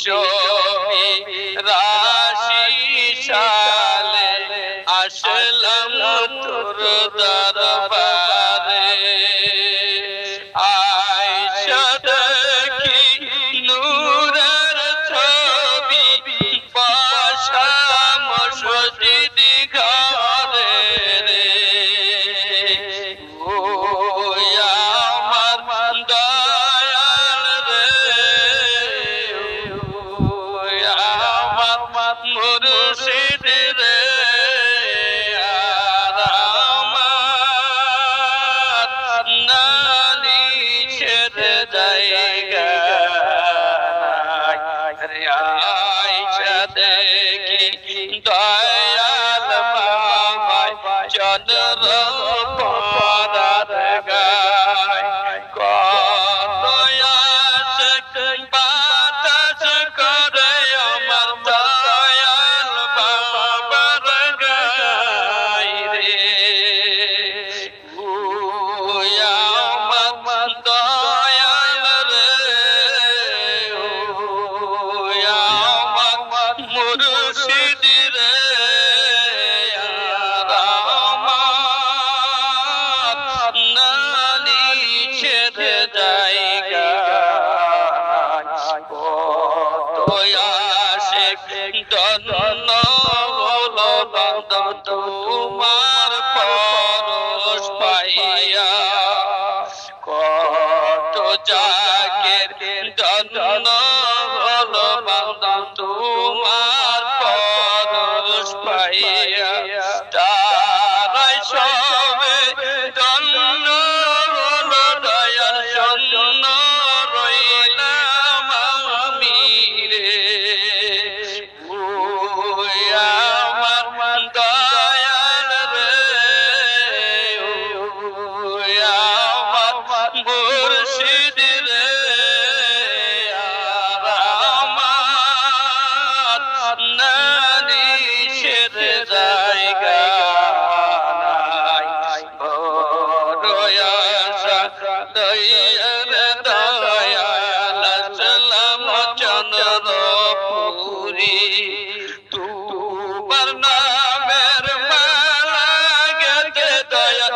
নিশোমি রাশি সালে আসলাম তোর দরবারে die. জাগের দন্ন হলো বান্দা তোমার পরশ পাইয়া সবে দন্ন হলো দয়াল সন্ন রইলাম জায়গা নাই বড় আশা দয়াল সালাম চন্দ্রপুরি তোমার নামের মালা গেতে দয়া